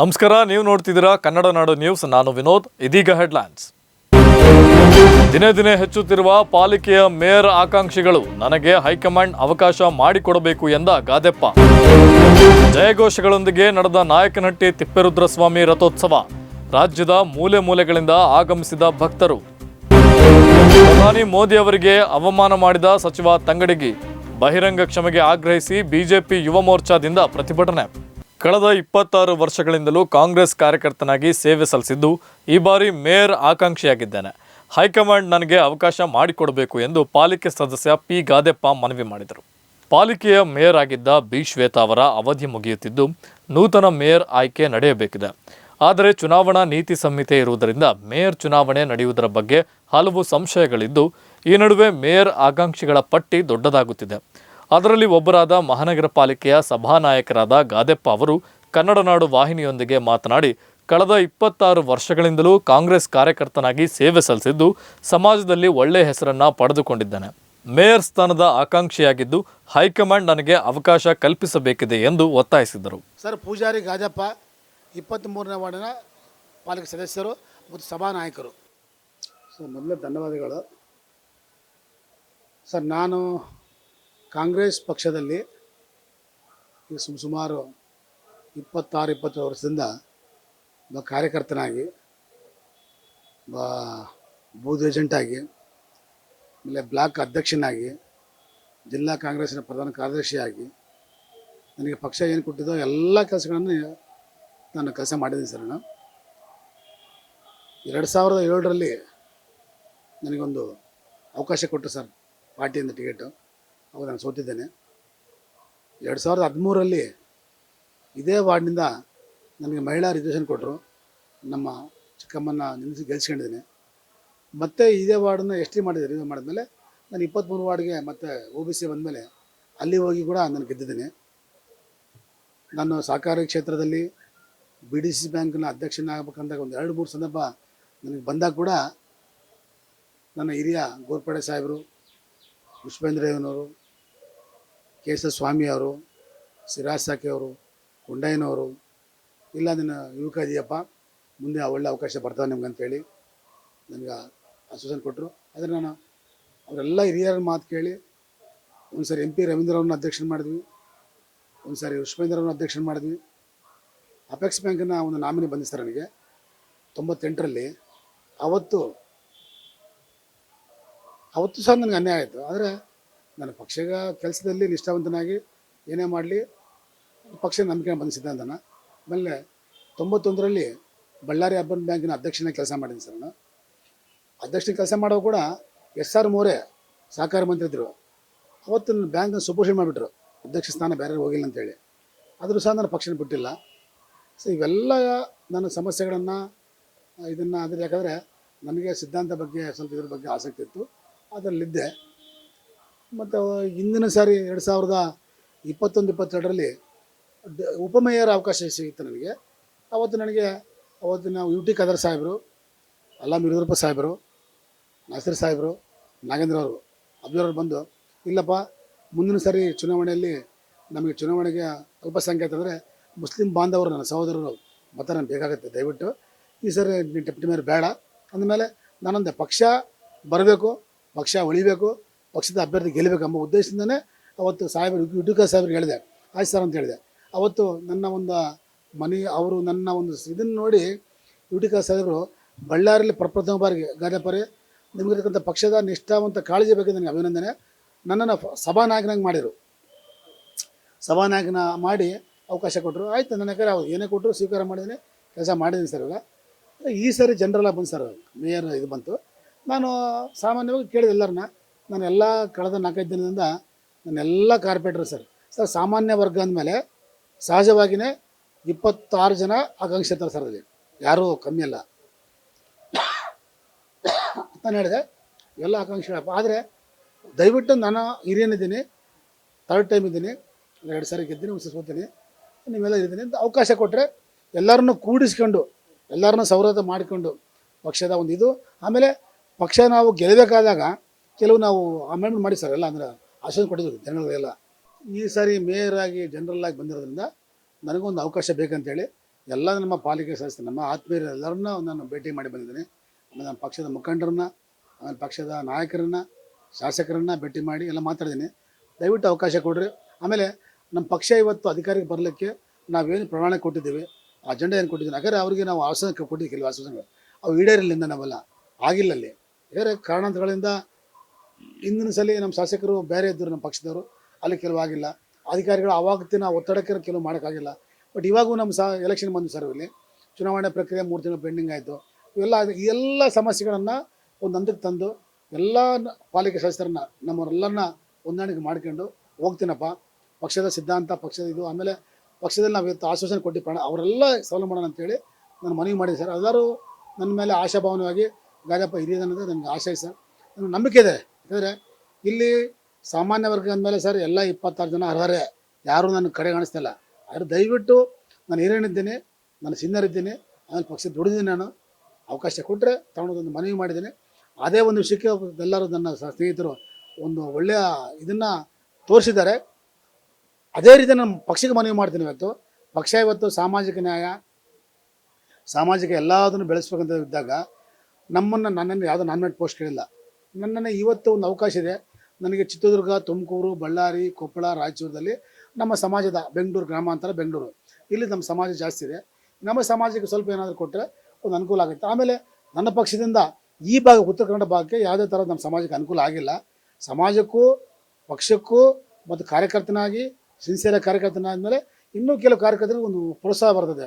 ನಮಸ್ಕಾರ, ನೀವು ನೋಡ್ತಿದ್ದೀರಾ ಕನ್ನಡ ನಾಡು ನ್ಯೂಸ್. ನಾನು ವಿನೋದ್, ಇದೀಗ ಹೆಡ್ಲೈನ್ಸ್. ದಿನೇ ದಿನೇ ಹೆಚ್ಚುತ್ತಿರುವ ಪಾಲಿಕೆಯ ಮೇಯರ್ ಆಕಾಂಕ್ಷಿಗಳು, ನನಗೆ ಹೈಕಮಾಂಡ್ ಅವಕಾಶ ಮಾಡಿಕೊಡಬೇಕು ಎಂದ ಗಾದೆಪ್ಪ. ಜಯಘೋಷಗಳೊಂದಿಗೆ ನಡೆದ ನಾಯಕನಹಟ್ಟಿ ತಿಪ್ಪೇರುದ್ರಸ್ವಾಮಿ ರಥೋತ್ಸವ, ರಾಜ್ಯದ ಮೂಲೆ ಮೂಲೆಗಳಿಂದ ಆಗಮಿಸಿದ ಭಕ್ತರು. ಪ್ರಧಾನಿ ಮೋದಿ ಅವರಿಗೆ ಅವಮಾನ ಮಾಡಿದ ಸಚಿವ ತಂಗಡಿಗಿ, ಬಹಿರಂಗ ಕ್ಷಮೆಗೆ ಆಗ್ರಹಿಸಿ ಬಿಜೆಪಿ ಯುವ ಮೋರ್ಚಾದಿಂದ ಪ್ರತಿಭಟನೆ. ಕಳೆದ ಇಪ್ಪತ್ತಾರು ವರ್ಷಗಳಿಂದಲೂ ಕಾಂಗ್ರೆಸ್ ಕಾರ್ಯಕರ್ತನಾಗಿ ಸೇವೆ ಸಲ್ಲಿಸಿದ್ದು ಈ ಬಾರಿ ಮೇಯರ್ ಆಕಾಂಕ್ಷಿಯಾಗಿದ್ದೇನೆ. ಹೈಕಮಾಂಡ್ ನನಗೆ ಅವಕಾಶ ಮಾಡಿಕೊಡಬೇಕು ಎಂದು ಪಾಲಿಕೆ ಸದಸ್ಯ ಪಿ. ಗಾದೆಪ್ಪ ಮನವಿ ಮಾಡಿದರು. ಪಾಲಿಕೆಯ ಮೇಯರ್ ಆಗಿದ್ದ ಬಿ. ಶ್ವೇತಾ ಅವರ ಅವಧಿ ಮುಗಿಯುತ್ತಿದ್ದು ನೂತನ ಮೇಯರ್ ಆಯ್ಕೆ ನಡೆಯಬೇಕಿದೆ. ಆದರೆ ಚುನಾವಣಾ ನೀತಿ ಸಂಹಿತೆ ಇರುವುದರಿಂದ ಮೇಯರ್ ಚುನಾವಣೆ ನಡೆಯುವುದರ ಬಗ್ಗೆ ಹಲವು ಸಂಶಯಗಳಿದ್ದು, ಈ ನಡುವೆ ಮೇಯರ್ ಆಕಾಂಕ್ಷಿಗಳ ಪಟ್ಟಿ ದೊಡ್ಡದಾಗುತ್ತಿದೆ. ಅದರಲ್ಲಿ ಒಬ್ಬರಾದ ಮಹಾನಗರ ಪಾಲಿಕೆಯ ಸಭಾನಾಯಕರಾದ ಗಾದೆಪ್ಪ ಅವರು ಕನ್ನಡ ನಾಡು ವಾಹಿನಿಯೊಂದಿಗೆ ಮಾತನಾಡಿ ಕಳೆದ ಇಪ್ಪತ್ತಾರು ವರ್ಷಗಳಿಂದಲೂ ಕಾಂಗ್ರೆಸ್ ಕಾರ್ಯಕರ್ತನಾಗಿ ಸೇವೆ ಸಲ್ಲಿಸಿದ್ದು ಸಮಾಜದಲ್ಲಿ ಒಳ್ಳೆಯ ಹೆಸರನ್ನ ಪಡೆದುಕೊಂಡಿದ್ದಾನೆ. ಮೇಯರ್ ಸ್ಥಾನದ ಆಕಾಂಕ್ಷಿಯಾಗಿದ್ದು ಹೈಕಮಾಂಡ್ ನನಗೆ ಅವಕಾಶ ಕಲ್ಪಿಸಬೇಕಿದೆ ಎಂದು ಒತ್ತಾಯಿಸಿದರು. ಸರ್ ಪೂಜಾರಿ ಗಾಜಪ್ಪ ಇಪ್ಪತ್ತ್ಮೂರನೇ ವಾರ್ಡಿನ ಪಾಲಿಕೆ ಸದಸ್ಯರು ಮತ್ತು ಸಭಾನಾಯಕರು. ಸರ್ ಮೊದಲೇ ಧನ್ಯವಾದಗಳು. ಸರ್ ನಾನು ಕಾಂಗ್ರೆಸ್ ಪಕ್ಷದಲ್ಲಿ ಸುಮಾರು ಇಪ್ಪತ್ತಾರು ಇಪ್ಪತ್ತೇಳು ವರ್ಷದಿಂದ ಒಬ್ಬ ಕಾರ್ಯಕರ್ತನಾಗಿ, ಒಬ್ಬ ಬೂತ್ ಏಜೆಂಟಾಗಿ ಆಮೇಲೆ ಬ್ಲಾಕ್ ಅಧ್ಯಕ್ಷನಾಗಿ, ಜಿಲ್ಲಾ ಕಾಂಗ್ರೆಸ್ನ ಪ್ರಧಾನ ಕಾರ್ಯದರ್ಶಿಯಾಗಿ ನನಗೆ ಪಕ್ಷ ಏನು ಕೊಟ್ಟಿದ್ದೋ ಎಲ್ಲ ಕೆಲಸಗಳನ್ನು ನಾನು ಕೆಲಸ ಮಾಡಿದ್ದೀನಿ ಸರ್ ನಾನು. ಎರಡು ಸಾವಿರದ ಏಳರಲ್ಲಿ ನನಗೊಂದು ಅವಕಾಶ ಕೊಟ್ಟರು ಸರ್ ಪಾರ್ಟಿಯಿಂದ ಟಿಕೆಟು. ಅವಾಗ ನಾನು ಸೋತಿದ್ದೇನೆ. ಎರಡು ಸಾವಿರದ ಹದಿಮೂರರಲ್ಲಿ ಇದೇ ವಾರ್ಡ್ನಿಂದ ನನಗೆ ಮಹಿಳಾ ರಿಸರ್ವೇಷನ್ ಕೊಟ್ಟರು ನಮ್ಮ ಚಿಕ್ಕಮ್ಮನ ನಿಲ್ಲಿಸಿ ಗೆಲ್ಸ್ಕೊಂಡಿದ್ದೀನಿ. ಮತ್ತೆ ಇದೇ ವಾರ್ಡನ್ನ ಎಸ್ ಟಿ ಮಾಡಿದೆ ರಿಸರ್ವ್ ಮಾಡಿದ್ಮೇಲೆ ನಾನು ಇಪ್ಪತ್ತ್ಮೂರು ವಾರ್ಡ್ಗೆ ಮತ್ತೆ ಒ ಬಿ ಸಿ ಬಂದಮೇಲೆ ಅಲ್ಲಿ ಹೋಗಿ ಕೂಡ ನಾನು ಗೆದ್ದಿದ್ದೀನಿ. ನಾನು ಸಹಕಾರಿ ಕ್ಷೇತ್ರದಲ್ಲಿ ಬಿ ಡಿ ಸಿ ಬ್ಯಾಂಕ್ನ ಅಧ್ಯಕ್ಷನಾಗಬೇಕಂದಾಗ ಒಂದು ಎರಡು ಮೂರು ಸಂದರ್ಭ ನನಗೆ ಬಂದಾಗ ಕೂಡ ನನ್ನ ಹಿರಿಯ ಗೋರ್ಪಡೆ ಸಾಹೇಬರು ಪುಷ್ಪೇಂದ್ರಯ್ಯನವರು ಕೆ ಎಸ್ ಎಸ್ ಸ್ವಾಮಿ ಅವರು ಸಿರಾಜ್ ಅವರು ಗುಂಡಯ್ಯನವರು ಇಲ್ಲ ನಿನ್ನ ಯುವಕ ಇದೆಯಪ್ಪ, ಮುಂದೆ ಒಳ್ಳೆ ಅವಕಾಶ ಬರ್ತಾವೆ ನಿಮ್ಗೆ ಅಂತೇಳಿ ನನಗೆ ಆಶ್ವಾಸನೆ ಕೊಟ್ಟರು. ಆದರೆ ನಾನು ಅವರೆಲ್ಲ ಹಿರಿಯರ ಮಾತು ಕೇಳಿ ಒಂದು ಸರಿ ಎಂ ಪಿ ರವೀಂದ್ರ ಅವ್ರನ್ನ ಅಧ್ಯಕ್ಷನ ಮಾಡಿದ್ವಿ ಒಂದು ಸಾರಿ ವಿಶ್ವೇಂದ್ರ ಅಧ್ಯಕ್ಷನ ಮಾಡಿದ್ವಿ. ಅಪೆಕ್ಸ್ ಬ್ಯಾಂಕನ್ನ ಒಂದು ನಾಮಿನಿ ಬಂದಿದೆ ಸರ್ ನನಗೆ, ತೊಂಬತ್ತೆಂಟರಲ್ಲಿ. ಅವತ್ತು ಅವತ್ತು ಸಹ ನನಗೆ ಅನ್ಯಾಯ ಆಯಿತು. ಆದರೆ ನನ್ನ ಪಕ್ಷಗ ಕೆಲಸದಲ್ಲಿ ನಿಷ್ಠಾವಂತನಾಗಿ ಏನೇ ಮಾಡಲಿ, ಪಕ್ಷ ನಂಬಿಕೆ ಬಂದ ಸಿದ್ಧಾಂತನ. ಆಮೇಲೆ ತೊಂಬತ್ತೊಂದರಲ್ಲಿ ಬಳ್ಳಾರಿ ಅರ್ಬನ್ ಬ್ಯಾಂಕಿನ ಅಧ್ಯಕ್ಷನ ಕೆಲಸ ಮಾಡಿದ್ದೀನಿ ಸರ್ ನಾನು. ಅಧ್ಯಕ್ಷನ ಕೆಲಸ ಮಾಡೋ ಕೂಡ ಎಸ್ ಆರ್ ಮೋರೆ ಸಹಕಾರ ಮಂತ್ರಿ ಇದ್ದರು ಅವತ್ತು ನನ್ನ ಬ್ಯಾಂಕ್ನ ಸುಪೋಷಣೆ ಮಾಡಿಬಿಟ್ರು. ಅಧ್ಯಕ್ಷ ಸ್ಥಾನ ಬೇರೆ ಹೋಗಿಲ್ಲ ಅಂತೇಳಿ ಆದರೂ ಸಹ ನಾನು ಪಕ್ಷನ ಬಿಟ್ಟಿಲ್ಲ. ಸೊ ಇವೆಲ್ಲ ನನ್ನ ಸಮಸ್ಯೆಗಳನ್ನು, ಇದನ್ನು ಅದ್ರ ಯಾಕಂದರೆ ನನಗೆ ಸಿದ್ಧಾಂತ ಬಗ್ಗೆ, ಸ್ವಲ್ಪ ಇದ್ರ ಬಗ್ಗೆ ಆಸಕ್ತಿ ಇತ್ತು. ಅದರಲ್ಲಿದ್ದೆ. ಮತ್ತು ಹಿಂದಿನ ಸಾರಿ ಎರಡು ಸಾವಿರದ ಇಪ್ಪತ್ತೊಂದು, ಇಪ್ಪತ್ತೆರಡರಲ್ಲಿ ಉಪಮೇಯರ್ ಅವಕಾಶ ಸಿಗಿತ್ತು ನನಗೆ. ಅವತ್ತು ನನಗೆ, ಅವತ್ತು ನಾವು ಯು ಟಿ ಖದರ್ ಸಾಹೇಬರು ಅಲ್ಲಾಮ್ ಯಡಿಯೂರಪ್ಪ ಸಾಹೇಬರು, ನಾಸೀರ್ ಸಾಹೇಬರು, ನಾಗೇಂದ್ರ ಅವರು, ಅಬ್ದುಲ್ ಬಂದು, ಇಲ್ಲಪ್ಪ, ಮುಂದಿನ ಸಾರಿ ಚುನಾವಣೆಯಲ್ಲಿ ನಮಗೆ ಚುನಾವಣೆಗೆ ಅಲ್ಪಸಂಖ್ಯಾತ ಅಂದರೆ ಮುಸ್ಲಿಂ ಬಾಂಧವರು ನನ್ನ ಸಹೋದರರು ಮತ ನನಗೆ ಬೇಕಾಗುತ್ತೆ, ದಯವಿಟ್ಟು. ಈ ಸರಿ ಡೆಪ್ಟಿ ಮೇಲೆ ಬೇಡ. ಅಂದಮೇಲೆ ನಾನೊಂದೆ ಪಕ್ಷ ಬರಬೇಕು, ಪಕ್ಷ ಉಳಿಬೇಕು ಪಕ್ಷದ ಅಭ್ಯರ್ಥಿ ಗೆಲ್ಲಬೇಕೆಂಬ ಉದ್ದೇಶದಿಂದನೇ ಅವತ್ತು ಸಾಹೇಬರು ಯುಟಿಕ ಸಾಹೇಬ್ರಿಗೆ ಹೇಳಿದೆ. ಆಯ್ತು ಸರ್ ಅಂತ ಹೇಳಿದೆ. ಅವತ್ತು ನನ್ನ ಒಂದು ಮನೆ, ಅವರು ನನ್ನ ಒಂದು ಇದನ್ನು ನೋಡಿ ಯುಟಿಕ ಸಾಹೇಬರು ಬಳ್ಳಾರಿಯಲ್ಲಿ ಪ್ರಪ್ರಥಮ ಬಾರಿಗೆ ಗಾದೆಪರಿ ನಿಮಗಿರ್ತಕ್ಕಂಥ ಪಕ್ಷದ ನಿಷ್ಠಾವಂತ ಕಾಳಜಿ ಬಗ್ಗೆ ನನಗೆ ಅಭಿನಂದನೆ. ನನ್ನನ್ನು ಸಭಾನಾಯಕನಾಗಿ ಮಾಡಿದರು. ಸಭಾನಾಯಕನ ಮಾಡಿ ಅವಕಾಶ ಕೊಟ್ಟರು ಆಯಿತು, ನನ್ನ ಕರೆ ಅವ್ರು ಏನೇ ಕೊಟ್ಟರು ಸ್ವೀಕಾರ ಮಾಡಿದ್ದೀನಿ. ಕೆಲಸ ಮಾಡಿದ್ದೀನಿ ಸರ್ ಇವಾಗ. ಈ ಸರಿ ಜನರಲ್ಲ ಬಂದು ಸರ್ ಮೇಯರ್ ಇದು ಬಂತು. ನಾನು ಸಾಮಾನ್ಯವಾಗಿ ಕೇಳಿದೆ ಎಲ್ಲರನ್ನ. ನಾನು ಎಲ್ಲ ಕಳೆದ ನಾಲ್ಕೈದು ದಿನದಿಂದ ನನ್ನ ಎಲ್ಲ ಕಾರ್ಪೊರೇಟರ್ ಸರ್. ಸರ್, ಸಾಮಾನ್ಯ ವರ್ಗ ಅಂದಮೇಲೆ ಸಹಜವಾಗಿಯೇ ಇಪ್ಪತ್ತಾರು ಜನ ಆಕಾಂಕ್ಷೆ ಇರ್ತಾರೆ ಸರ್ ಅಲ್ಲಿ. ಯಾರೂ ಕಮ್ಮಿ ಅಲ್ಲ. ನಾನು ಹೇಳಿದೆ, ಎಲ್ಲ ಆಕಾಂಕ್ಷಿಗಳಪ್ಪ ಆದರೆ ದಯವಿಟ್ಟು ನಾನು ಹಿರಿಯನಿದ್ದೀನಿ ಥರ್ಡ್ ಟೈಮ್ ಇದ್ದೀನಿ ಎರಡು ಸಾರಿ ಗೆದ್ದೀನಿ, ಒಂದು ಸೋತೀನಿ ನೀವೆಲ್ಲ ಇದ್ದೀನಿ ಅಂತ ಅವಕಾಶ ಕೊಟ್ಟರೆ ಎಲ್ಲರನ್ನೂ ಕೂಡಿಸ್ಕೊಂಡು, ಎಲ್ಲರನ್ನೂ ಸೌಹಾರ್ದ ಮಾಡಿಕೊಂಡು ಪಕ್ಷದ ಒಂದು ಇದು ಆಮೇಲೆ ಪಕ್ಷ ನಾವು ಗೆಲ್ಲಬೇಕಾದಾಗ ಕೆಲವು ನಾವು ಅಮೆಂಡ್ಮೆಂಟ್ ಮಾಡಿ ಸರ್, ಎಲ್ಲ ಅಂದ್ರೆ ಆಶ್ವಾಸನೆ ಕೊಟ್ಟಿದ್ವಿ ಜನಗಳಿಗೆಲ್ಲ. ಈ ಸಾರಿ ಮೇಯರ್ ಆಗಿ ಜನರಲ್ ಆಗಿ ಬಂದಿರೋದ್ರಿಂದ ನನಗೊಂದು ಅವಕಾಶ ಬೇಕಂತೇಳಿ ಎಲ್ಲ ನಮ್ಮ ಪಾಲಿಕೆ ಸದಸ್ಯರು, ನಮ್ಮ ಆತ್ಮೀಯರು ಎಲ್ಲರನ್ನ ನಾನು ಭೇಟಿ ಮಾಡಿ ಬಂದಿದ್ದೀನಿ. ಆಮೇಲೆ ನಮ್ಮ ಪಕ್ಷದ ಮುಖಂಡರನ್ನ, ಆಮೇಲೆ ಪಕ್ಷದ ನಾಯಕರನ್ನ, ಶಾಸಕರನ್ನ ಭೇಟಿ ಮಾಡಿ ಎಲ್ಲ ಮಾತಾಡಿದ್ದೀನಿ. ದಯವಿಟ್ಟು ಅವಕಾಶ ಕೊಡ್ರಿ. ಆಮೇಲೆ ನಮ್ಮ ಪಕ್ಷ ಇವತ್ತು ಅಧಿಕಾರಕ್ಕೆ ಬರಲಿಕ್ಕೆ ನಾವೇನು ಪ್ರಮಾಣ ಕೊಟ್ಟಿದ್ದೀವಿ ಆ ಅಜೆಂಡಾ ಏನು ಕೊಟ್ಟಿದ್ದೀವಿ ಯಾಕಂದರೆ ಅವರಿಗೆ ನಾವು ಆಶ್ವಾಸನೆ ಕೊಟ್ಟಿದ್ದೀವಿ, ಕೆಲವು ಆಶ್ವಾಸನೆಗಳು. ಅವು ಈಡೇರಲಿಲ್ಲ ನಾವೆಲ್ಲ. ಆಗಿಲ್ಲ ಅಲ್ಲಿ ಬೇರೆ ಕಾರಣಾಂತರಗಳಿಂದ ಹಿಂದಿನ ಸಲ ನಮ್ಮ ಶಾಸಕರು ಬೇರೆ ಇದ್ದರು ನಮ್ಮ ಪಕ್ಷದವರು, ಅಲ್ಲಿ ಕೆಲವು ಆಗಿಲ್ಲ. ಅಧಿಕಾರಿಗಳು ಆವಾಗತ್ತಿನ ಒತ್ತಡಕ್ಕೆ ಕೆಲವು ಮಾಡೋಕ್ಕಾಗಿಲ್ಲ. ಬಟ್ ಇವಾಗೂ ನಮ್ಮ ಸ ಎಲೆಕ್ಷನ್ ಬಂದು ಸರ್ ಇಲ್ಲಿ. ಚುನಾವಣೆ ಪ್ರಕ್ರಿಯೆ ಮೂರು ತಿಂಗಳು ಪೆಂಡಿಂಗ್ ಆಯಿತು. ಇವೆಲ್ಲ ಈ ಎಲ್ಲ ಸಮಸ್ಯೆಗಳನ್ನು ಒಂದು ಹಂತಕ್ಕೆ ತಂದು ಎಲ್ಲ ಪಾಲಿಕೆ ಸದಸ್ಯರನ್ನ ನಮ್ಮವರೆಲ್ಲರನ್ನ ಹೊಂದಾಣಿಕೆ ಮಾಡ್ಕೊಂಡು ಹೋಗ್ತೀನಪ್ಪ. ಪಕ್ಷದ ಸಿದ್ಧಾಂತ, ಪಕ್ಷದ ಇದು, ಆಮೇಲೆ ಪಕ್ಷದಲ್ಲಿ ನಾವು ಇವತ್ತು ಆಶ್ವಾಸನೆ ಕೊಟ್ಟು ಪ್ರಾಣ, ಅವರೆಲ್ಲ ಸವಾಲು ಮಾಡೋಣ ಅಂತೇಳಿ ನಾನು ಮನವಿ ಮಾಡಿದೆ ಸರ್ ಎಲ್ಲರೂ ನನ್ನ ಮೇಲೆ ಆಶಾಭಾವನವಾಗಿ ಗಾಜಪ್ಪ ಹಿರಿಯದನ್ನೋದು ನನಗೆ ಆಶಯ ಸರ್. ನನಗೆ ನಂಬಿಕೆ ಇದೆ. ಯಾಕಂದರೆ ಇಲ್ಲಿ ಸಾಮಾನ್ಯ ವರ್ಗ ಅಂದಮೇಲೆ ಸರ್ ಎಲ್ಲ ಇಪ್ಪತ್ತಾರು ಜನ ಅರ್ಹರೇ. ಯಾರೂ ನನ್ನ ಕಡೆ ಕಾಣಿಸ್ತಿಲ್ಲ. ಆದರೆ ದಯವಿಟ್ಟು ನಾನು ಹಿರಿಯನಿದ್ದೀನಿ, ನಾನು ಸಿನ್ನರ್ ಇದ್ದೀನಿ ಆಮೇಲೆ ಪಕ್ಷ ದುಡಿದೀನಿ ನಾನು. ಅವಕಾಶ ಕೊಟ್ಟರೆ ತಗೊಂಡೊಂದು ಮನವಿ ಮಾಡಿದ್ದೀನಿ. ಅದೇ ಒಂದು ವಿಷಯಕ್ಕೆ ಎಲ್ಲರೂ ನನ್ನ ಸ್ನೇಹಿತರು ಒಂದು ಒಳ್ಳೆಯ ಇದನ್ನು ತೋರಿಸಿದ್ದಾರೆ. ಅದೇ ರೀತಿ ನಾನು ಪಕ್ಷಕ್ಕೆ ಮನವಿ ಮಾಡ್ತೀನಿ ಇವತ್ತು. ಪಕ್ಷ ಇವತ್ತು ಸಾಮಾಜಿಕ ನ್ಯಾಯ, ಸಾಮಾಜಿಕ ಎಲ್ಲದನ್ನು ಬೆಳೆಸ್ಬೇಕಂತ ಇದ್ದಾಗ ನಮ್ಮನ್ನು ನನ್ನನ್ನು ಯಾವುದೋ ನಾಮಿನೇಟ್ ಪೋಸ್ಟ್ ಕೇಳಿಲ್ಲ. ನನ್ನನ್ನು ಇವತ್ತು ಒಂದು ಅವಕಾಶ ಇದೆ. ನನಗೆ ಚಿತ್ರದುರ್ಗ, ತುಮಕೂರು, ಬಳ್ಳಾರಿ, ಕೊಪ್ಪಳ, ರಾಯಚೂರದಲ್ಲಿ ನಮ್ಮ ಸಮಾಜದ ಬೆಂಗಳೂರು ಗ್ರಾಮಾಂತರ ಬೆಂಗಳೂರು. ಇಲ್ಲಿ ನಮ್ಮ ಸಮಾಜ ಜಾಸ್ತಿ ಇದೆ. ನಮ್ಮ ಸಮಾಜಕ್ಕೆ ಸ್ವಲ್ಪ ಏನಾದರೂ ಕೊಟ್ಟರೆ ಒಂದು ಅನುಕೂಲ ಆಗುತ್ತೆ. ಆಮೇಲೆ ನನ್ನ ಪಕ್ಷದಿಂದ ಈ ಭಾಗ, ಉತ್ತರ ಕನ್ನಡ ಭಾಗಕ್ಕೆ ಯಾವುದೇ ಥರ ನಮ್ಮ ಸಮಾಜಕ್ಕೆ ಅನುಕೂಲ ಆಗಿಲ್ಲ. ಸಮಾಜಕ್ಕೂ, ಪಕ್ಷಕ್ಕೂ ಮತ್ತು ಕಾರ್ಯಕರ್ತನಾಗಿ ಸಿನ್ಸಿಯರ್ ಕಾರ್ಯಕರ್ತನಾದ್ಮೇಲೆ ಇನ್ನೂ ಕೆಲವು ಕಾರ್ಯಕರ್ತರಿಗೆ ಒಂದು ಪ್ರೋತ್ಸಾಹ ಬರ್ತದೆ.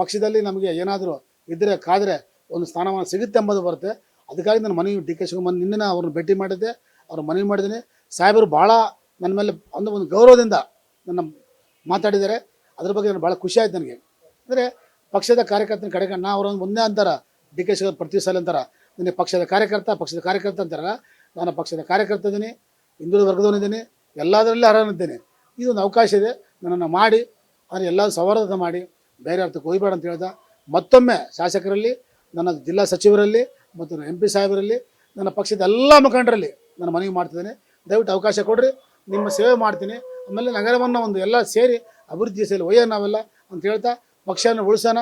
ಪಕ್ಷದಲ್ಲಿ ನಮಗೆ ಏನಾದರೂ ಇದ್ದರೆ ಕಾದರೆ ಒಂದು ಸ್ಥಾನಮಾನ ಸಿಗುತ್ತೆ ಎಂಬುದು ಬರುತ್ತೆ. ಅದಕ್ಕಾಗಿ ನಾನು ಮನವಿ ಡಿ ಕೆ ಶಿವಕುಮಾರ್ ನಿನ್ನೆ ಅವ್ರನ್ನ ಭೇಟಿ ಮಾಡಿದ್ದೆ. ಅವ್ರ ಮನವಿ ಮಾಡಿದ್ದೀನಿ. ಸಾಹೇಬರು ಭಾಳ ನನ್ನ ಮೇಲೆ ಒಂದು ಒಂದು ಗೌರವದಿಂದ ನನ್ನ ಮಾತಾಡಿದ್ದಾರೆ. ಅದ್ರ ಬಗ್ಗೆ ನನಗೆ ಭಾಳ ಖುಷಿ ಆಯ್ತು ನನಗೆ. ಅಂದರೆ ಪಕ್ಷದ ಕಾರ್ಯಕರ್ತನ ಕಡೆಗೆ ನಾ ಅವರೊಂದು ಒಂದೇ ಅಂತಾರ ಡಿ ಕೆ ಶಿವಕುಮಾರ್ ಪ್ರತಿ ಸಲ ಅಂತಾರ. ನನಗೆ ಪಕ್ಷದ ಕಾರ್ಯಕರ್ತ ಪಕ್ಷದ ಕಾರ್ಯಕರ್ತ ಅಂತಾರಲ್ಲ, ನಾನು ಪಕ್ಷದ ಕಾರ್ಯಕರ್ತ ಇದ್ದೀನಿ, ಹಿಂದುಳಿದ ವರ್ಗದವನಿದ್ದೀನಿ ಎಲ್ಲದರಲ್ಲಿ ಅರ್ಹನಿದ್ದೇನೆ ಇದೊಂದು ಅವಕಾಶ ಇದೆ. ನನ್ನನ್ನು ಮಾಡಿ ಅದನ್ನು ಎಲ್ಲ ಸೌಹಾರ್ದತೆ ಮಾಡಿ, ಬೇರೆ ಅರ್ಥಕ್ಕೆ ಹೋಗ್ಬೇಡ ಅಂತ ಹೇಳ್ದೆ. ಮತ್ತೊಮ್ಮೆ ಶಾಸಕರಲ್ಲಿ, ನನ್ನ ಜಿಲ್ಲಾ ಸಚಿವರಲ್ಲಿ ಮತ್ತು ಎಂ ಪಿ ಸಾಹೇಬರಲ್ಲಿ, ನನ್ನ ಪಕ್ಷದ ಎಲ್ಲ ಮುಖಂಡರಲ್ಲಿ ನಾನು ಮನವಿ ಮಾಡ್ತಿದ್ದೇನೆ. ದಯವಿಟ್ಟು ಅವಕಾಶ ಕೊಡ್ರಿ, ನಿಮ್ಮ ಸೇವೆ ಮಾಡ್ತೀನಿ. ಆಮೇಲೆ ನಗರವನ್ನು ಒಂದು ಎಲ್ಲ ಸೇರಿ ಅಭಿವೃದ್ಧಿ ಸೇರಿ ಒಯ್ಯ ನಾವೆಲ್ಲ ಅಂತ ಹೇಳ್ತಾ ಪಕ್ಷವನ್ನು ಉಳಿಸೋಣ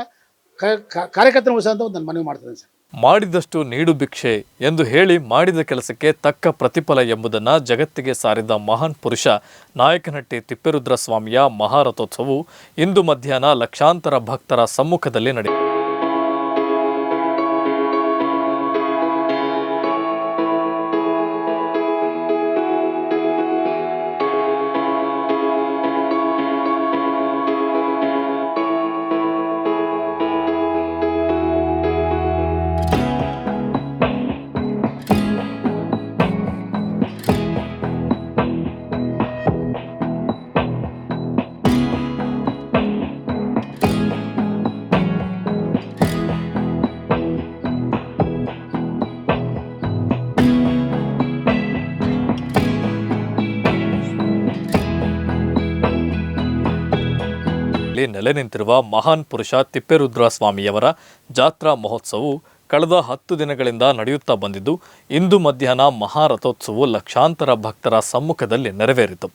ಕಾರ್ಯಕರ್ತನ ಉಳಿಸೋಣ ಅಂತ ನಾನು ಮನವಿ ಮಾಡ್ತಿದ್ದೇನೆ ಸರ್. ಮಾಡಿದಷ್ಟು ನೀಡು ಭಿಕ್ಷೆ ಎಂದು ಹೇಳಿ ಮಾಡಿದ ಕೆಲಸಕ್ಕೆ ತಕ್ಕ ಪ್ರತಿಫಲ ಎಂಬುದನ್ನು ಜಗತ್ತಿಗೆ ಸಾರಿದ ಮಹಾನ್ ಪುರುಷ ನಾಯಕನಟ್ಟಿ ತಿಪ್ಪೇರುದ್ರ ಸ್ವಾಮಿಯ ಮಹಾರಥೋತ್ಸವವು ಇಂದು ಮಧ್ಯಾಹ್ನ ಲಕ್ಷಾಂತರ ಭಕ್ತರ ಸಮ್ಮುಖದಲ್ಲಿ ನಡೆಯಿತು. ಇಲ್ಲಿ ನೆಲೆ ನಿಂತಿರುವ ಮಹಾನ್ ಪುರುಷ ತಿಪ್ಪೇರುದ್ರ ಸ್ವಾಮಿಯವರ ಜಾತ್ರಾ ಮಹೋತ್ಸವವು ಕಳೆದ ಹತ್ತು ದಿನಗಳಿಂದ ನಡೆಯುತ್ತಾ ಬಂದಿದ್ದು, ಇಂದು ಮಧ್ಯಾಹ್ನ ಮಹಾರಥೋತ್ಸವವು ಲಕ್ಷಾಂತರ ಭಕ್ತರ ಸಮ್ಮುಖದಲ್ಲಿ ನೆರವೇರಿತು.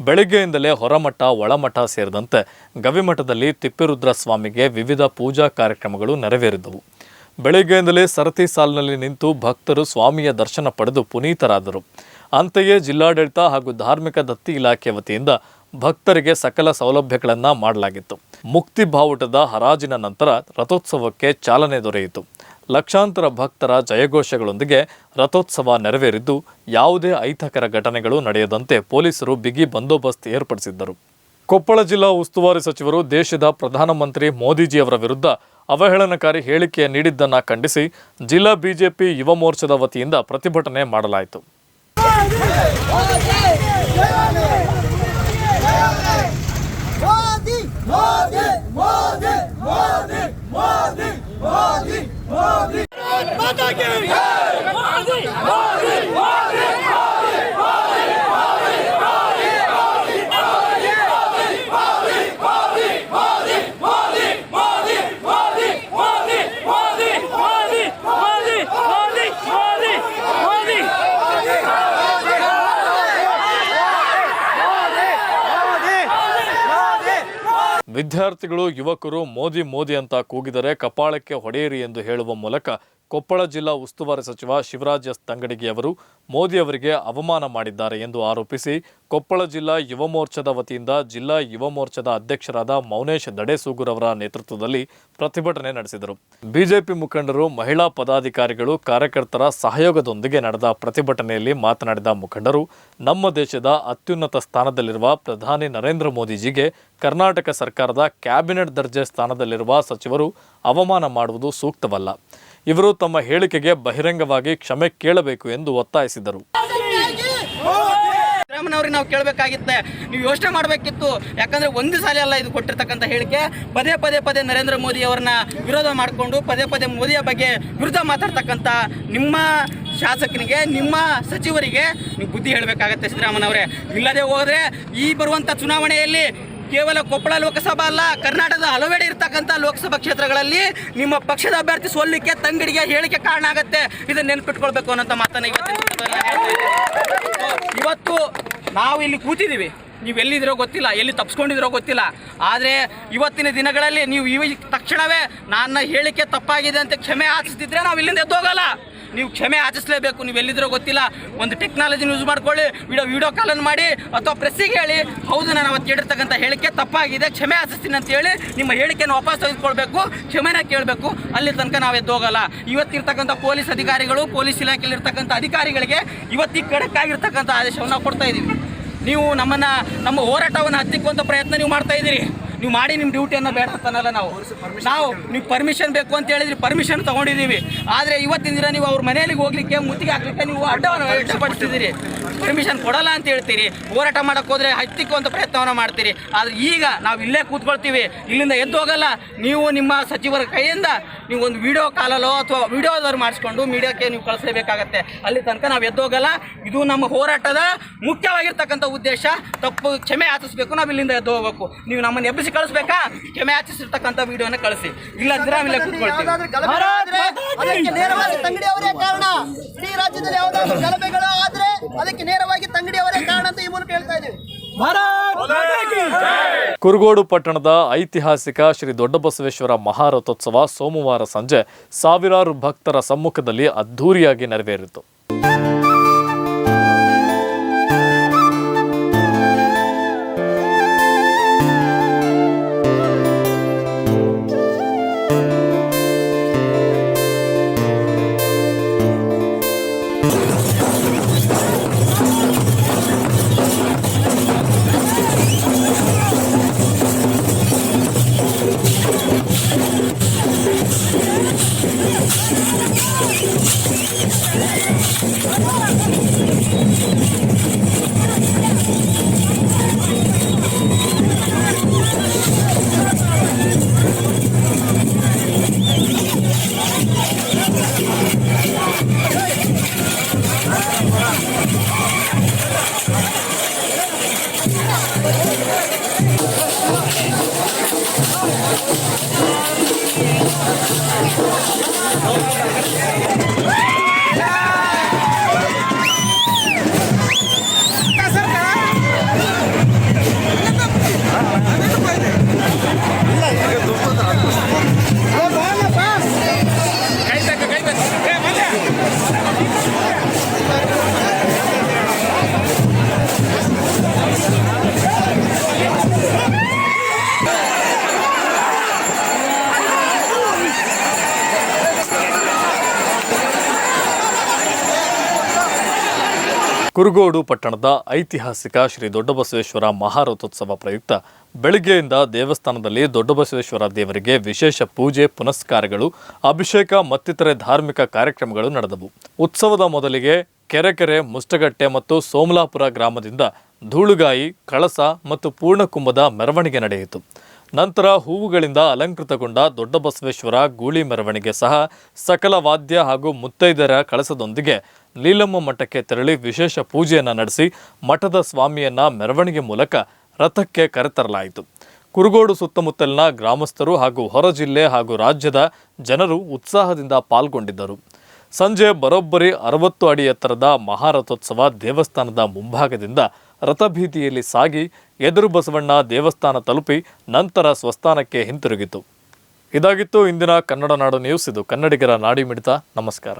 ಬೆಳಗ್ಗೆಯಿಂದಲೇ ಹೊರಮಠ, ಒಳಮಠ ಸೇರಿದಂತೆ ಗವಿಮಠದಲ್ಲಿ ತಿಪ್ಪೇರುದ್ರ ಸ್ವಾಮಿಗೆ ವಿವಿಧ ಪೂಜಾ ಕಾರ್ಯಕ್ರಮಗಳು ನೆರವೇರಿದವು. ಬೆಳಗ್ಗೆಯಿಂದಲೇ ಸರತಿ ಸಾಲಿನಲ್ಲಿ ನಿಂತು ಭಕ್ತರು ಸ್ವಾಮಿಯ ದರ್ಶನ ಪಡೆದು ಪುನೀತರಾದರು. ಅಂತೆಯೇ ಜಿಲ್ಲಾಡಳಿತ ಹಾಗೂ ಧಾರ್ಮಿಕ ದತ್ತಿ ಇಲಾಖೆ ವತಿಯಿಂದ ಭಕ್ತರಿಗೆ ಸಕಲ ಸೌಲಭ್ಯಗಳನ್ನು ಮಾಡಲಾಗಿತ್ತು. ಮುಕ್ತಿ ಬಾವುಟದ ಹರಾಜಿನ ನಂತರ ರಥೋತ್ಸವಕ್ಕೆ ಚಾಲನೆ ದೊರೆಯಿತು. ಲಕ್ಷಾಂತರ ಭಕ್ತರ ಜಯಘೋಷಗಳೊಂದಿಗೆ ರಥೋತ್ಸವ ನೆರವೇರಿದ್ದು, ಯಾವುದೇ ಅಹಿತಕರ ಘಟನೆಗಳು ನಡೆಯದಂತೆ ಪೊಲೀಸರು ಬಿಗಿ ಬಂದೋಬಸ್ತ್ ಏರ್ಪಡಿಸಿದ್ದರು. ಕೊಪ್ಪಳ ಜಿಲ್ಲಾ ಉಸ್ತುವಾರಿ ಸಚಿವರು, ದೇಶದ ಪ್ರಧಾನಮಂತ್ರಿ ಮೋದಿಜಿಯವರ ವಿರುದ್ಧ ಅವಹೇಳನಕಾರಿ ಹೇಳಿಕೆ ನೀಡಿದ್ದನ್ನು ಖಂಡಿಸಿ ಜಿಲ್ಲಾ ಬಿಜೆಪಿ ಯುವ ಮೋರ್ಚಾದ ವತಿಯಿಂದ ಪ್ರತಿಭಟನೆ ಮಾಡಲಾಯಿತು. ಮೋದಿ ಮೋದಿ ಮೋದಿ ಮೋದಿ ಮೋದಿ ಮೋದಿ ವಿದ್ಯಾರ್ಥಿಗಳು ಯುವಕರು ಮೋದಿ ಮೋದಿ ಅಂತ ಕೂಗಿದರೆ ಕಪಾಳಕ್ಕೆ ಹೊಡೆಯಿರಿ ಎಂದು ಹೇಳುವ ಮೂಲಕ ಕೊಪ್ಪಳ ಜಿಲ್ಲಾ ಉಸ್ತುವಾರಿ ಸಚಿವ ಶಿವರಾಜ್ ಎಸ್ ತಂಗಡಗಿ ಅವರು ಮೋದಿ ಅವರಿಗೆ ಅವಮಾನ ಮಾಡಿದ್ದಾರೆ ಎಂದು ಆರೋಪಿಸಿ ಕೊಪ್ಪಳ ಜಿಲ್ಲಾ ಯುವ ಮೋರ್ಚಾದ ವತಿಯಿಂದ ಜಿಲ್ಲಾ ಯುವ ಮೋರ್ಚಾದ ಅಧ್ಯಕ್ಷರಾದ ಮೌನೇಶ್ ದಡೇಸೂಗೂರ್ ಅವರ ನೇತೃತ್ವದಲ್ಲಿ ಪ್ರತಿಭಟನೆ ನಡೆಸಿದರು. ಬಿಜೆಪಿ ಮುಖಂಡರು, ಮಹಿಳಾ ಪದಾಧಿಕಾರಿಗಳು, ಕಾರ್ಯಕರ್ತರ ಸಹಯೋಗದೊಂದಿಗೆ ನಡೆದ ಪ್ರತಿಭಟನೆಯಲ್ಲಿ ಮಾತನಾಡಿದ ಮುಖಂಡರು, ನಮ್ಮ ದೇಶದ ಅತ್ಯುನ್ನತ ಸ್ಥಾನದಲ್ಲಿರುವ ಪ್ರಧಾನಿ ನರೇಂದ್ರ ಮೋದಿಜಿಗೆ ಕರ್ನಾಟಕ ಸರ್ಕಾರದ ಕ್ಯಾಬಿನೆಟ್ ದರ್ಜೆ ಸ್ಥಾನದಲ್ಲಿರುವ ಸಚಿವರು ಅವಮಾನ ಮಾಡುವುದು ಸೂಕ್ತವಲ್ಲ. ಇವರು ತಮ್ಮ ಹೇಳಿಕೆಗೆ ಬಹಿರಂಗವಾಗಿ ಕ್ಷಮೆ ಕೇಳಬೇಕು ಎಂದು ಒತ್ತಾಯಿಸಿದರು. ಸಿದ್ದರಾಮಯ್ಯವ್ರಿಗೆ ನಾವು ಕೇಳಬೇಕಾಗಿತ್ತೆ, ನೀವು ಯೋಚನೆ ಮಾಡಬೇಕಿತ್ತು. ಯಾಕಂದ್ರೆ ಒಂದು ಸಾಲ ಅಲ್ಲ ಇದು ಕೊಟ್ಟಿರ್ತಕ್ಕಂಥ ಹೇಳಿಕೆ. ಪದೇ ಪದೇ ಪದೇ ನರೇಂದ್ರ ಮೋದಿ ಅವರನ್ನ ವಿರೋಧ ಮಾಡಿಕೊಂಡು, ಪದೇ ಪದೇ ಮೋದಿಯ ಬಗ್ಗೆ ವಿರುದ್ಧ ಮಾತಾಡ್ತಕ್ಕಂಥ ನಿಮ್ಮ ಶಾಸಕನಿಗೆ, ನಿಮ್ಮ ಸಚಿವರಿಗೆ ನೀವು ಬುದ್ಧಿ ಹೇಳಬೇಕಾಗತ್ತೆ ಸಿದ್ದರಾಮಯ್ಯನವರೇ ಇಲ್ಲದೆ ಹೋದ್ರೆ ಈ ಬರುವಂಥ ಚುನಾವಣೆಯಲ್ಲಿ ಕೇವಲ ಕೊಪ್ಪಳ ಲೋಕಸಭಾ ಅಲ್ಲ, ಕರ್ನಾಟಕದ ಹಲವೆಡೆ ಇರ್ತಕ್ಕಂಥ ಲೋಕಸಭಾ ಕ್ಷೇತ್ರಗಳಲ್ಲಿ ನಿಮ್ಮ ಪಕ್ಷದ ಅಭ್ಯರ್ಥಿ ಸೋಲಿಕ್ಕೆ ತಂಗಡಿಗೆ ಹೇಳಿಕೆ ಕಾರಣ ಆಗುತ್ತೆ. ಇದನ್ನ ನೆನ್ಪಿಟ್ಕೊಳ್ಬೇಕು ಅನ್ನೋಂಥ ಮಾತನ್ನ ಹೇಳ್ತಾ ಇವತ್ತು ನಾವು ಇಲ್ಲಿ ಕೂತಿದ್ದೀವಿ. ನೀವು ಎಲ್ಲಿದ್ದೀರೋ ಗೊತ್ತಿಲ್ಲ, ಎಲ್ಲಿ ತಪ್ಸ್ಕೊಂಡಿದ್ರೋ ಗೊತ್ತಿಲ್ಲ. ಆದರೆ ಇವತ್ತಿನ ದಿನಗಳಲ್ಲಿ ನೀವು ಇವ ತಕ್ಷಣವೇ ನನ್ನ ಹೇಳಿಕೆ ತಪ್ಪಾಗಿದೆ ಅಂತ ಕ್ಷಮೆ ಆಚಿಸ್ತಿದ್ರೆ ನಾವು ಇಲ್ಲಿಂದ ಎದ್ದೋಗಲ್ಲ ನೀವು ಕ್ಷಮೆ ಆಚಿಸ್ಲೇಬೇಕು ನೀವು ಎಲ್ಲಿದ್ರೋ ಗೊತ್ತಿಲ್ಲ. ಒಂದು ಟೆಕ್ನಾಲಜಿನ ಯೂಸ್ ಮಾಡ್ಕೊಳ್ಳಿ ವಿಡಿಯೋ ವಿಡಿಯೋ ಕಾಲನ್ನು ಮಾಡಿ, ಅಥವಾ ಪ್ರೆಸ್ಸಿಗೆ ಹೇಳಿ, ಹೌದು ನಾನು ಅವತ್ತು ಹೇಳಿರ್ತಕ್ಕಂಥ ಹೇಳಿಕೆ ತಪ್ಪಾಗಿದೆ, ಕ್ಷಮೆ ಆಚಿಸ್ತೀನಿ ಅಂತ ಹೇಳಿ ನಿಮ್ಮ ಹೇಳಿಕೆಯನ್ನು ವಾಪಸ್ ತೆಗೆದುಕೊಳ್ಬೇಕು, ಕ್ಷಮೆನ ಕೇಳಬೇಕು. ಅಲ್ಲಿ ತನಕ ನಾವು ಎದ್ದೋಗಲ್ಲ ಇವತ್ತಿರ್ತಕ್ಕಂಥ ಪೊಲೀಸ್ ಅಧಿಕಾರಿಗಳು, ಪೊಲೀಸ್ ಇಲಾಖೆಯಲ್ಲಿರ್ತಕ್ಕಂಥ ಅಧಿಕಾರಿಗಳಿಗೆ ಇವತ್ತಿಗೆ ಕಡಕ್ಕಾಗಿರ್ತಕ್ಕಂಥ ಆದೇಶವನ್ನು ಕೊಡ್ತಾ ಇದ್ದೀವಿ ನೀವು ನಮ್ಮನ್ನ, ನಮ್ಮ ಹೋರಾಟವನ್ನು ಹತ್ತಿಕ್ಕುವಂಥ ಪ್ರಯತ್ನ ನೀವು ಮಾಡ್ತಾ ಇದ್ದೀರಿ. ನೀವು ಮಾಡಿ ನಿಮ್ಮ ಡ್ಯೂಟಿಯನ್ನು ಬೇಡ ಅಂತನಲ್ಲ ನಾವು. ನಾವು ನೀವು ಪರ್ಮಿಷನ್ ಬೇಕು ಅಂತ ಹೇಳಿದ್ರಿ ಪರ್ಮಿಷನ್ ತಗೊಂಡಿದ್ದೀವಿ. ಆದರೆ ಇವತ್ತಿನ ದಿನ ನೀವು ಅವ್ರ ಮನೆಯಲ್ಲಿ ಹೋಗ್ಲಿಕ್ಕೆ ಮುತ್ತಿಗೆ ಹಾಕ್ಲಿಕ್ಕೆ ನೀವು ಅಡ್ಡವನ್ನು ವ್ಯಕ್ತಪಡಿಸ್ತಿದ್ದೀರಿ ಪರ್ಮಿಷನ್ ಕೊಡಲ್ಲ ಅಂತ ಹೇಳ್ತೀರಿ. ಹೋರಾಟ ಮಾಡಕ್ಕೆ ಹೋದ್ರೆ ಹತ್ತಿಕ್ಕುವಂಥ ಪ್ರಯತ್ನವನ್ನು ಮಾಡ್ತೀರಿ. ಆದರೆ ಈಗ ನಾವು ಇಲ್ಲೇ ಕೂತ್ಕೊಳ್ತೀವಿ. ಇಲ್ಲಿಂದ ಎದ್ದು ಹೋಗಲ್ಲ. ನೀವು ನಿಮ್ಮ ಸಚಿವರ ಕೈಯಿಂದ ನೀವು ಒಂದು ವಿಡಿಯೋ ಕಾಲಲ್ಲೋ ಅಥವಾ ವಿಡಿಯೋದವ್ರು ಮಾಡಿಸ್ಕೊಂಡು ಮೀಡಿಯಾಕ್ಕೆ ನೀವು ಕಳಿಸಲೇಬೇಕಾಗತ್ತೆ. ಅಲ್ಲಿ ತನಕ ನಾವು ಎದ್ದು ಹೋಗಲ್ಲ. ಇದು ನಮ್ಮ ಹೋರಾಟದ ಮುಖ್ಯವಾಗಿರ್ತಕ್ಕಂಥ ಉದ್ದೇಶ. ತಪ್ಪು ಕ್ಷಮೆ ಆಚಿಸ್ಬೇಕು ನಾವು ಇಲ್ಲಿಂದ ಎದ್ದು ಹೋಗ್ಬೇಕು. ನೀವು ನಮ್ಮನ್ನು ಎಬ್ಬಿಸಿ ಕಳಿಸ್ಬೇಕಾ? ಕ್ಷಮೆ ಆಚಿಸಿರ್ತಕ್ಕಂಥ ವಿಡಿಯೋನ ಕಳಿಸಿ. ಇಲ್ಲಂದ್ರೆ ನಾವು ಇಲ್ಲೇ ಕೂತ್ಕೊಳ್ತೀವಿ. ಅದಕ್ಕೆ ನೇರವಾಗಿ ತಂಗಡಿ ಅವರೇ ಕಾರಣ ಅಂತ ಈ ಮೂಲಕ ಹೇಳ್ತಾ ಇದ್ದೀವಿ. ಕುರುಗೋಡು ಪಟ್ಟಣದ ಐತಿಹಾಸಿಕ ಶ್ರೀ ದೊಡ್ಡಬಸವೇಶ್ವರ ಮಹಾರಥೋತ್ಸವ ಸೋಮವಾರ ಸಂಜೆ ಸಾವಿರಾರು ಭಕ್ತರ ಸಮ್ಮುಖದಲ್ಲಿ ಅದ್ಧೂರಿಯಾಗಿ ನೆರವೇರಿತು. ಕುರುಗೋಡು ಪಟ್ಟಣದ ಐತಿಹಾಸಿಕ ಶ್ರೀ ದೊಡ್ಡಬಸವೇಶ್ವರ ಮಹಾರಥೋತ್ಸವ ಪ್ರಯುಕ್ತ ಬೆಳಗ್ಗೆಯಿಂದ ದೇವಸ್ಥಾನದಲ್ಲಿ ದೊಡ್ಡಬಸವೇಶ್ವರ ದೇವರಿಗೆ ವಿಶೇಷ ಪೂಜೆ, ಪುನಸ್ಕಾರಗಳು, ಅಭಿಷೇಕ ಮತ್ತಿತರೆ ಧಾರ್ಮಿಕ ಕಾರ್ಯಕ್ರಮಗಳು ನಡೆದವು. ಉತ್ಸವದ ಮೊದಲಿಗೆ ಕೆರೆಕೆರೆ, ಮುಷ್ಟಗಟ್ಟೆ ಮತ್ತು ಸೋಮಲಾಪುರ ಗ್ರಾಮದಿಂದ ಧೂಳುಗಾಯಿ, ಕಳಸ ಮತ್ತು ಪೂರ್ಣಕುಂಭದ ಮೆರವಣಿಗೆ ನಡೆಯಿತು. ನಂತರ ಹೂವುಗಳಿಂದ ಅಲಂಕೃತಗೊಂಡ ದೊಡ್ಡ ಬಸವೇಶ್ವರ ಗೂಳಿ ಮೆರವಣಿಗೆ ಸಹ ಸಕಲ ವಾದ್ಯ ಹಾಗೂ ಮುತ್ತೈದರ ಕಳಸದೊಂದಿಗೆ ನೀಲಮ್ಮ ಮಠಕ್ಕೆ ತೆರಳಿ ವಿಶೇಷ ಪೂಜೆಯನ್ನು ನಡೆಸಿ ಮಠದ ಸ್ವಾಮಿಯನ್ನ ಮೆರವಣಿಗೆ ಮೂಲಕ ರಥಕ್ಕೆ ಕರೆತರಲಾಯಿತು. ಕುರುಗೋಡು ಸುತ್ತಮುತ್ತಲಿನ ಗ್ರಾಮಸ್ಥರು ಹಾಗೂ ಹೊರ ಜಿಲ್ಲೆ ಹಾಗೂ ರಾಜ್ಯದ ಜನರು ಉತ್ಸಾಹದಿಂದ ಪಾಲ್ಗೊಂಡಿದ್ದರು. ಸಂಜೆ ಬರೋಬ್ಬರಿ ಅರವತ್ತು ಅಡಿ ಎತ್ತರದ ಮಹಾರಥೋತ್ಸವ ದೇವಸ್ಥಾನದ ಮುಂಭಾಗದಿಂದ ರಥಬೀದಿಯಲ್ಲಿ ಸಾಗಿ ಎದುರು ಬಸವಣ್ಣ ದೇವಸ್ಥಾನ ತಲುಪಿ ನಂತರ ಸ್ವಸ್ಥಾನಕ್ಕೆ ಹಿಂತಿರುಗಿತು. ಇದಾಗಿತ್ತು ಇಂದಿನ ಕನ್ನಡ ನಾಡು ನ್ಯೂಸ್. ಇದು ಕನ್ನಡಿಗರ ನಾಡಿ ಮಿಡಿತ. ನಮಸ್ಕಾರ.